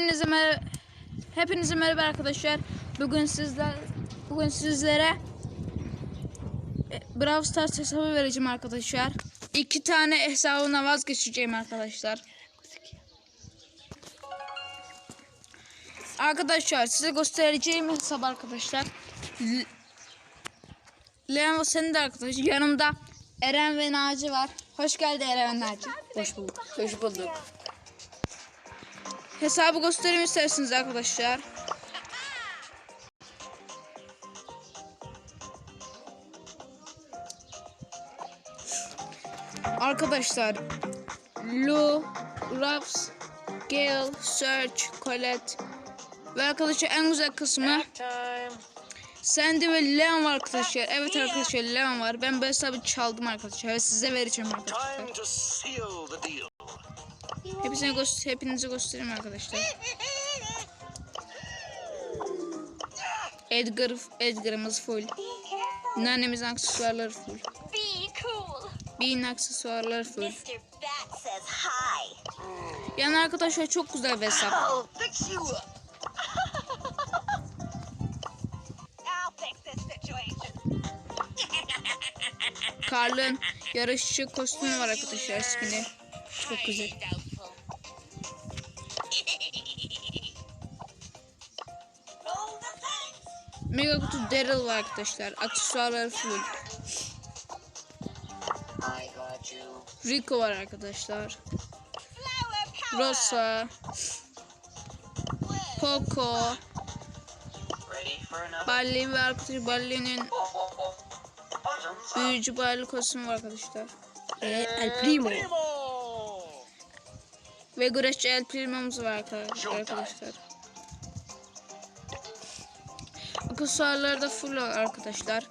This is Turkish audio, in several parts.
Hepinize merhaba. Hepinize merhaba arkadaşlar. Bugün sizler bugün sizlere e, Brawl Stars hesabı vereceğim arkadaşlar. İki tane hesabına vazgeçeceğim arkadaşlar. Arkadaşlar size göstereceğim hesap arkadaşlar. Leon senin de arkadaş. Yanımda Eren ve Naci var. Hoş geldin Eren ve Naci. Hoş bulduk. Hoş bulduk. Hesabı göstereyim isterseniz arkadaşlar. Arkadaşlar Lu, Raps, Gale, Search, Colette ve arkadaşlar en güzel kısmı. Sandy ve Leon var arkadaşlar. Evet arkadaşlar Leon var. Ben bu hesabı çaldım arkadaşlar ve size vereceğim arkadaşlar. Hepsini göster hepinize göstereyim arkadaşlar. Edgar Edgar'ımız full. Nanemizin aksesuarları full. Bean aksesuarları full. Yani arkadaşlar çok güzel bir hesap. Situation. Karl'ın yarışçı kostümü var arkadaşlar skini. Çok güzel. Daryl var arkadaşlar. Aksesuarları full. Rico var arkadaşlar. Rosa. Poco. Barley ve arkadaşlar Barley'nin büyücü Barley kostümü var arkadaşlar. Ee, El Primo. Primo. Ve güreşçi El Primo'muz var arkadaşlar. Aksesuarları da full arkadaşlar.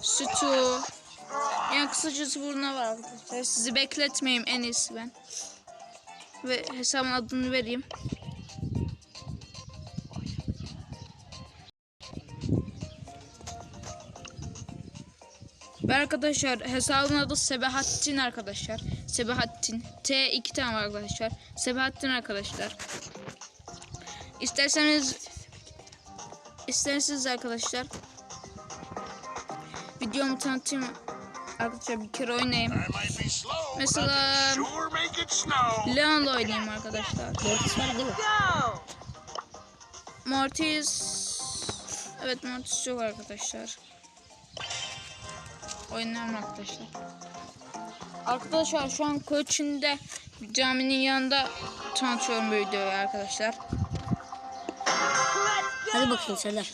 Sütü. Yani kısacası bunlar var arkadaşlar. Sizi bekletmeyeyim en iyisi ben. Ve hesabın adını vereyim. Ve arkadaşlar hesabın adı Sebahattin arkadaşlar. Sebahattin. T iki tane var arkadaşlar. Sebahattin arkadaşlar. İsterseniz isterseniz arkadaşlar videomu tanıtayım arkadaşlar bir kere oynayayım. Mesela-. Leon'la oynayayım arkadaşlar. Mortis var değil mi? Mortis Evet Mortis yok arkadaşlar. Oynayalım arkadaşlar. Arkadaşlar şu an Koçin'de caminin yanında tanıtıyorum bu videoyu arkadaşlar. Hadi bakayım Serdar.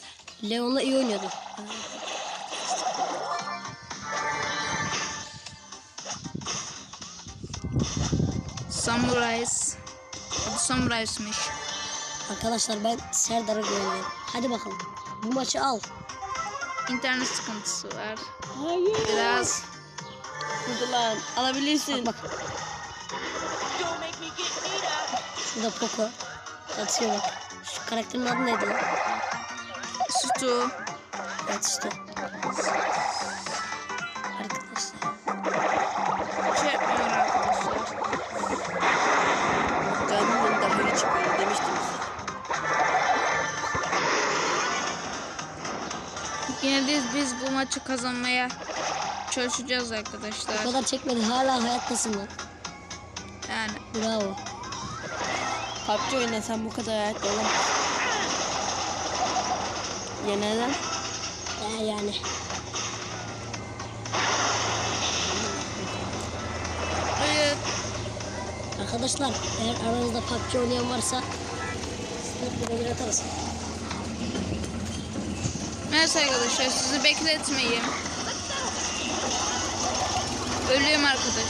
Leon'la iyi oynuyordu. Samurais. Adı Samurais'miş. Arkadaşlar ben Serdar'a güveniyorum. Hadi bakalım. Bu maçı al. İnternet sıkıntısı var. Hayır. Biraz Hadi lan. Alabilirsin. Bak bak. Şurada Poco. Atıyor bak. Şu karakterin adı neydi lan? Sütü. Evet işte. Arkadaşlar. Şey arkadaşlar. Canım önünde böyle çıkıyor demiştim. Yine biz bu maçı kazanmaya çalışacağız O arkadaşlar. kadar çekmedi. Hala hayattasın lan. Yani Bravo. PUBG oynasan bu kadar hayatta olamaz. Ya neden? Ya yani. hayır. Arkadaşlar eğer aranızda PUBG oynayan varsa Snap bir atarız. Neyse arkadaşlar sizi bekletmeyeyim. Ölüyorum arkadaşlar.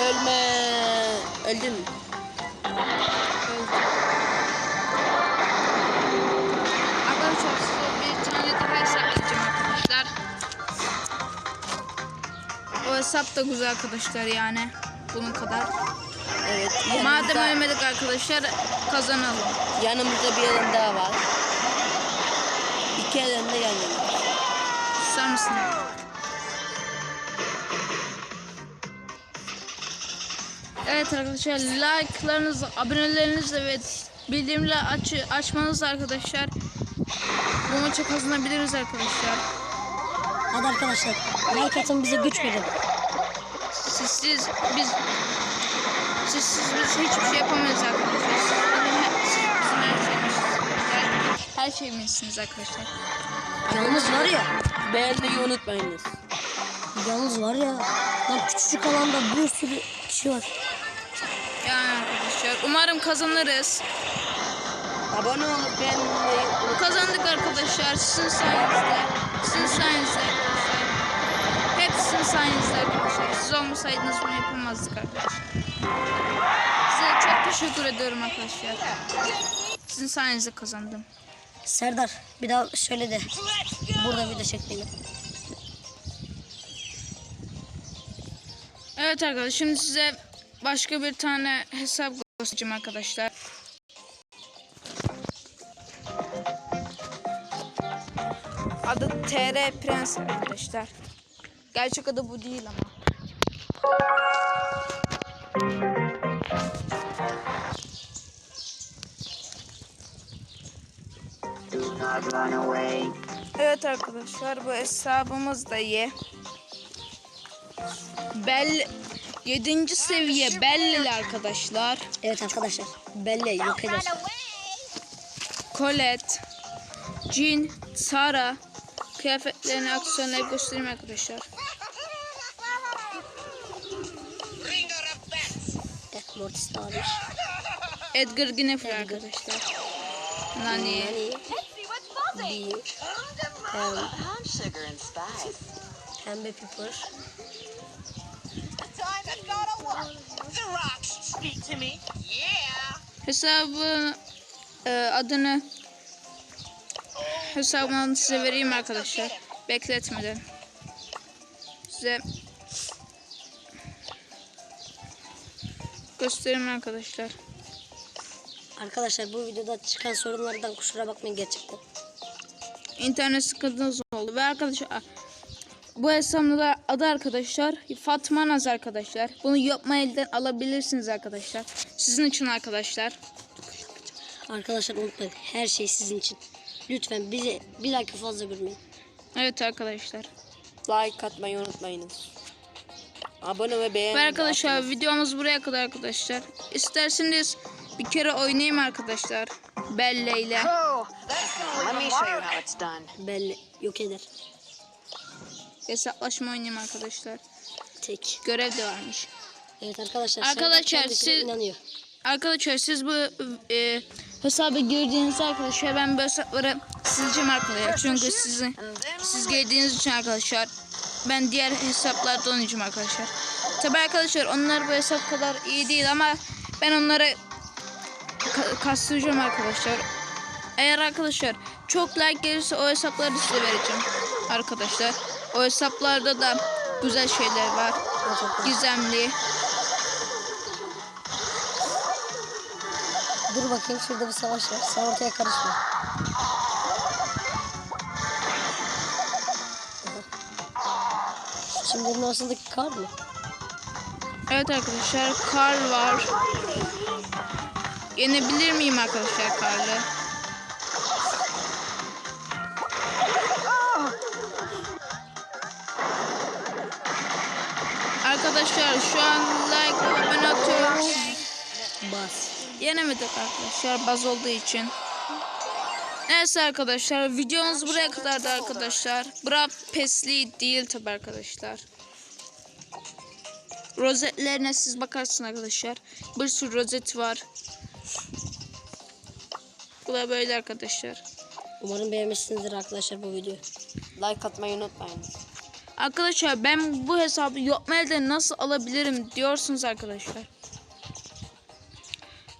Ölme. Öldün mü? Arkadaşlar size bir tane daha hesap arkadaşlar. O hesap da güzel arkadaşlar yani. Bunun kadar. Evet. Madem ölmedik arkadaşlar kazanalım. yanımızda bir adam daha var. İki da yan yana. Susar mısın? Evet arkadaşlar like'larınızla, abonelerinizle ve bildirimleri aç açmanızla arkadaşlar bu maçı kazanabiliriz arkadaşlar. Hadi arkadaşlar like atın bize güç verin. Sizsiz biz sizsiz biz hiçbir şey yapamayız arkadaşlar. Siz bizim her şeyimiz. Her şeyimizsiniz arkadaşlar. Yalnız var ya. Beğenmeyi unutmayınız. Yalnız var ya. Lan küçücük alanda bir sürü kişi var. Arkadaşlar umarım kazanırız. Abone olup beğenmeyi. Kazandık arkadaşlar sizin sayenizde. Sizin sayenizde arkadaşlar. Hep sizin sayenizde arkadaşlar. Siz olmasaydınız bunu yapamazdık arkadaşlar. Size çok teşekkür ediyorum arkadaşlar. Sizin sayenizde kazandım. Serdar bir daha söyle de. Burada video çekmeyelim. Evet arkadaşlar şimdi size başka bir tane hesap göstereceğim arkadaşlar. Adı TR Prens arkadaşlar. Gerçek adı bu değil ama. Evet arkadaşlar bu hesabımız da iyi. Bel 7. seviye Bellili arkadaşlar. Evet arkadaşlar. Belle yok away. Colette, Jean, Sara kıyafetlerini, aksesuarları göstereyim arkadaşlar. Mortis de almış. Edgar Gniffer arkadaşlar. Nani. Yani Let's see to me. Yeah. Hesabı e, adını hesabını size vereyim arkadaşlar. Bekletmeden. Size göstereyim arkadaşlar. Arkadaşlar bu videoda çıkan sorunlardan kusura bakmayın gerçekten. internet sıkıntınız oldu. Ve arkadaşlar bu hesabın da adı arkadaşlar Fatma Naz arkadaşlar. Bunu yapma elden alabilirsiniz arkadaşlar. Sizin için arkadaşlar. Arkadaşlar unutmayın her şey sizin için. Lütfen bize bir like fazla görmeyin. Evet arkadaşlar. Like atmayı unutmayınız. Abone ve beğen. Ve arkadaşlar videomuz buraya kadar arkadaşlar. İsterseniz bir kere oynayayım arkadaşlar. Belle ile. Oh. Belle yok eder. Hesaplaşma oynayayım arkadaşlar. Tek. Görev de varmış. Evet arkadaşlar. Arkadaşlar, siz- inanıyor. Arkadaşlar siz bu e, hesaba girdiğinizde arkadaşlar ben bu hesapları sileceğim arkadaşlar. Çünkü sizin siz girdiğiniz için arkadaşlar ben diğer hesaplarda oynayacağım arkadaşlar. Tabi arkadaşlar onlar bu hesap kadar iyi değil ama ben onları ka- kastıracağım arkadaşlar. Eğer arkadaşlar çok like gelirse o hesapları size vereceğim arkadaşlar. O hesaplarda da güzel şeyler var. Gizemli. Dur bakayım şurada bir savaş var. Sen ortaya karışma. Şimdi bunun arasındaki kar mı? Evet arkadaşlar kar var. Yenebilir miyim arkadaşlar karlı? Arkadaşlar şu an like abone atıyoruz. Bas. Yenemedik arkadaşlar baz olduğu için. Neyse arkadaşlar videomuz buraya kadardı arkadaşlar. Bura pesli değil tabi arkadaşlar. Rozetlerine siz bakarsınız arkadaşlar. Bir sürü rozet var. Bu da böyle arkadaşlar. Umarım beğenmişsinizdir arkadaşlar bu videoyu. Like atmayı unutmayınız. Arkadaşlar ben bu hesabı Yotmail'de nasıl alabilirim diyorsunuz arkadaşlar.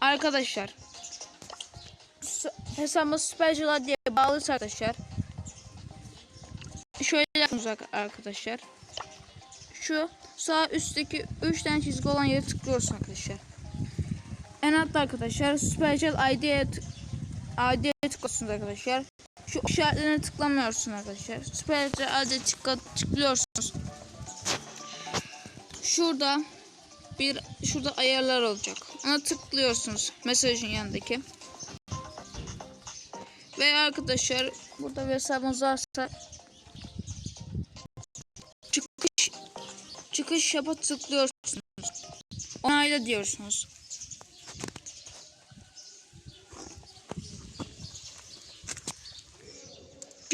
Arkadaşlar hesabımız Supercila diye bağlıysa arkadaşlar. Şöyle yapıyorsunuz ar- arkadaşlar. Şu sağ üstteki 3 tane çizgi olan yere tıklıyorsun arkadaşlar. En altta arkadaşlar Supercell ID'ye ID'ye tıklıyorsunuz arkadaşlar. Şu işaretlerine tıklamıyorsun arkadaşlar. Supercell ID'ye tıkla tıklıyorsunuz. Şurada bir şurada ayarlar olacak. Ona tıklıyorsunuz mesajın yanındaki. Ve arkadaşlar burada bir hesabınız varsa çıkış çıkış yapa tıklıyorsunuz. Onayla diyorsunuz.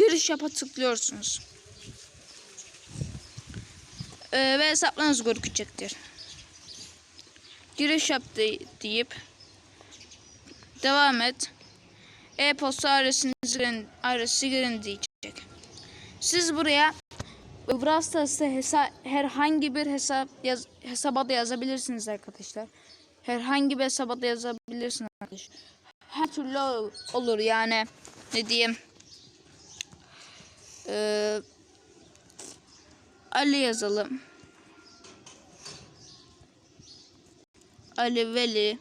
Giriş yapa tıklıyorsunuz. Ee, ve hesaplarınız gözükecektir. Giriş yap de- deyip devam et. E-posta adresinizi girin, adresi girin diyecek. Siz buraya Brawl Stars'ta hesa- herhangi bir hesap yaz hesaba da yazabilirsiniz arkadaşlar. Herhangi bir hesaba da yazabilirsiniz arkadaşlar. Her türlü ol- olur yani. Ne diyeyim? Ee, Ali yazalım. Ali Veli.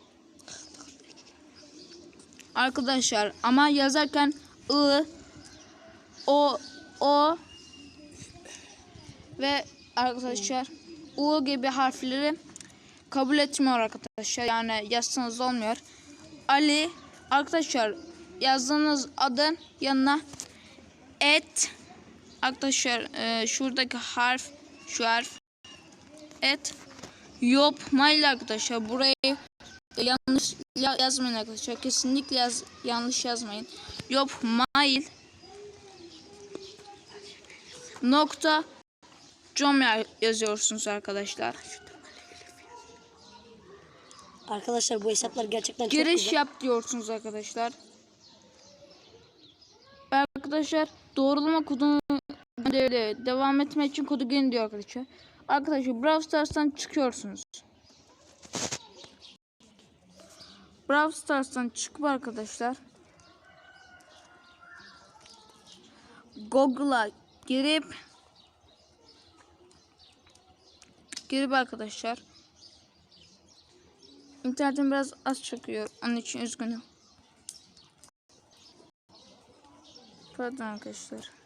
Arkadaşlar ama yazarken I O O ve arkadaşlar U gibi harfleri kabul etmiyor arkadaşlar. Yani yazsanız olmuyor. Ali arkadaşlar yazdığınız adın yanına et arkadaşlar e, şuradaki harf şu harf et yapmayla arkadaşlar. Burayı yanlış ya- yazmayın arkadaşlar. Kesinlikle yaz, yanlış yazmayın. Yapmayl nokta com ya- yazıyorsunuz arkadaşlar. Arkadaşlar bu hesaplar gerçekten çok giriş güzel. yap diyorsunuz arkadaşlar. Arkadaşlar doğrulama kodunu gönderili devam etmek için kodu girin diyor arkadaşlar arkadaşlar Brawl Stars'tan çıkıyorsunuz Brawl Stars'tan çıkıp arkadaşlar Google'a girip girip arkadaşlar İnternetim biraz az çekiyor. Onun için üzgünüm. Pardon arkadaşlar.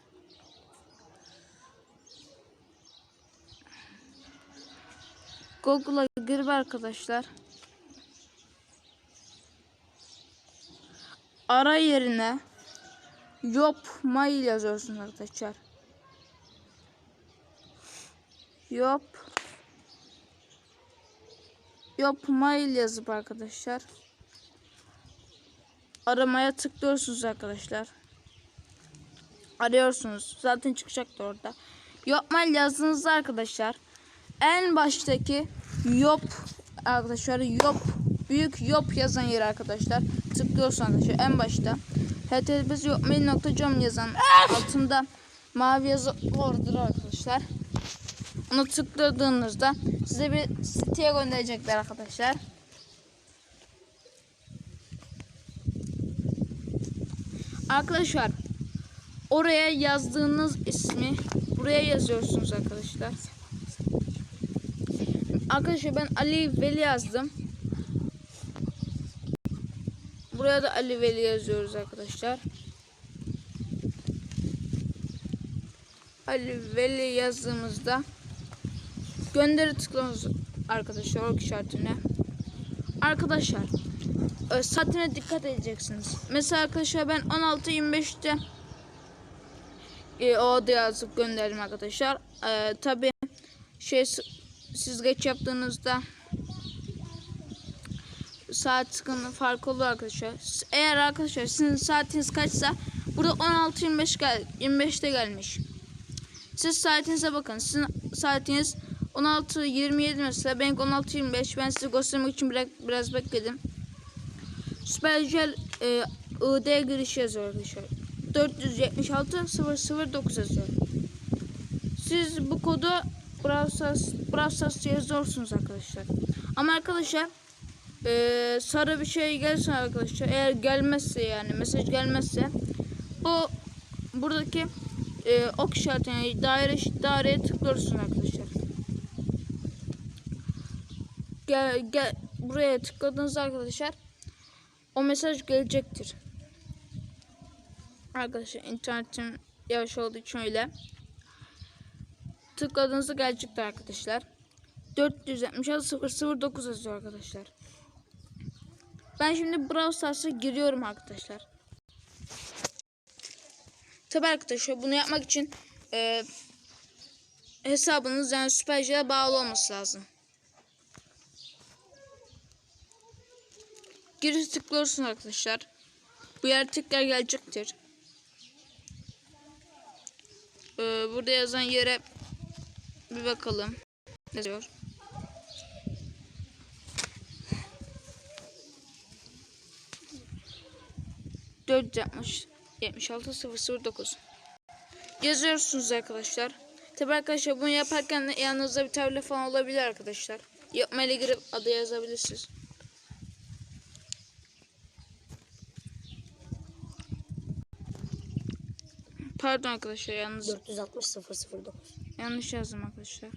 Google'a girip arkadaşlar. Ara yerine Yop mail yazıyorsunuz arkadaşlar. Yop Yop mail yazıp arkadaşlar. Aramaya tıklıyorsunuz arkadaşlar. Arıyorsunuz. Zaten çıkacaktı orada. Yop mail yazdığınızda arkadaşlar en baştaki yop arkadaşlar yop büyük yop yazan yer arkadaşlar tıklıyorsunuz arkadaşlar en başta https yopmail.com yazan altında mavi yazı vardır arkadaşlar onu tıkladığınızda size bir siteye gönderecekler arkadaşlar. Arkadaşlar oraya yazdığınız ismi buraya yazıyorsunuz arkadaşlar. Arkadaşlar ben Ali Veli yazdım. Buraya da Ali Veli yazıyoruz arkadaşlar. Ali Veli yazdığımızda gönderi tıklıyoruz arkadaşlar org işaretine. Arkadaşlar e, saatine dikkat edeceksiniz. Mesela arkadaşlar ben 16.25'te e, o da yazıp gönderdim arkadaşlar. E, Tabi şey s- siz geç yaptığınızda saat sıkıntı farkı olur arkadaşlar. Eğer arkadaşlar sizin saatiniz kaçsa burada 16.25 gel 25'te gelmiş. Siz saatinize bakın. Sizin saatiniz 16.27 mesela. Benimki 16.25. Ben size göstermek için biraz, biraz bekledim. Süpercell e, ID giriş yazıyor arkadaşlar. 476 009 yazıyor. Siz bu kodu Brawl Stars, Brawl Stars yazıyorsunuz arkadaşlar. Ama arkadaşlar e, sarı bir şey gelsin arkadaşlar. Eğer gelmezse yani mesaj gelmezse bu buradaki e, ok işaretine daire daireye tıklıyorsun arkadaşlar. Gel gel buraya tıkladığınızda arkadaşlar o mesaj gelecektir. Arkadaşlar internetim yavaş olduğu için öyle. Tıkladığınızda gelecektir arkadaşlar. 476 009 yazıyor arkadaşlar. Ben şimdi Brawl Stars'a giriyorum arkadaşlar. Tabi arkadaşlar bunu yapmak için e, hesabınız yani süpercilere bağlı olması lazım. Giriş tıklıyorsun arkadaşlar. Bu yer tekrar gelecektir. Ee, burada yazan yere bir bakalım. Ne yazıyor? Dört yapmış. 76 009 Yazıyorsunuz arkadaşlar. Tabi arkadaşlar bunu yaparken yanınızda bir tablet falan olabilir arkadaşlar. Yapmayla girip adı yazabilirsiniz. Pardon arkadaşlar yalnız 460 009. yanlış yazdım arkadaşlar.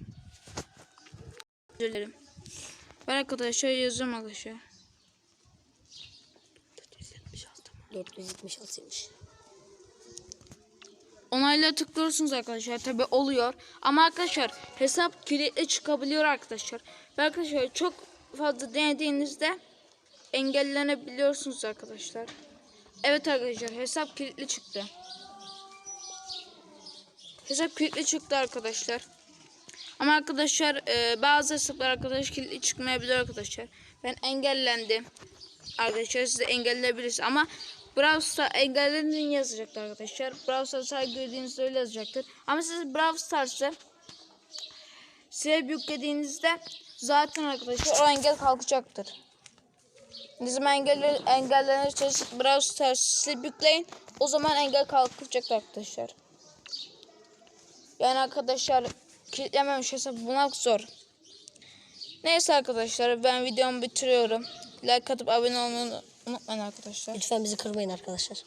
Özür dilerim. Ben arkadaşlar yazıyorum arkadaşlar. 476'ymış. Onayla tıklıyorsunuz arkadaşlar. Tabi oluyor. Ama arkadaşlar hesap kilitli çıkabiliyor arkadaşlar. Ve arkadaşlar çok fazla denediğinizde engellenebiliyorsunuz arkadaşlar. Evet arkadaşlar hesap kilitli çıktı. Hesap kilitli çıktı arkadaşlar. Ama arkadaşlar e, bazı hesaplar arkadaş kilitli çıkmayabilir arkadaşlar. Ben engellendim. Arkadaşlar siz de engelleyebilirsiniz ama Brawl Stars engellendiğini yazacaktır arkadaşlar. Brawl Stars'a girdiğinizde öyle yazacaktır. Ama siz Brawl Stars'ı silip yüklediğinizde zaten arkadaşlar o engel kalkacaktır. Bizim engeller engellenirseniz Brawl Stars'ı yükleyin. O zaman engel kalkacak arkadaşlar. Yani arkadaşlar kilitlememiş hesap bulmak zor. Neyse arkadaşlar ben videomu bitiriyorum. Like atıp abone olmayı unutmayın arkadaşlar. Lütfen bizi kırmayın arkadaşlar.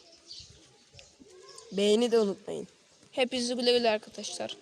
Beğeni de unutmayın. Hepinize güle güle arkadaşlar.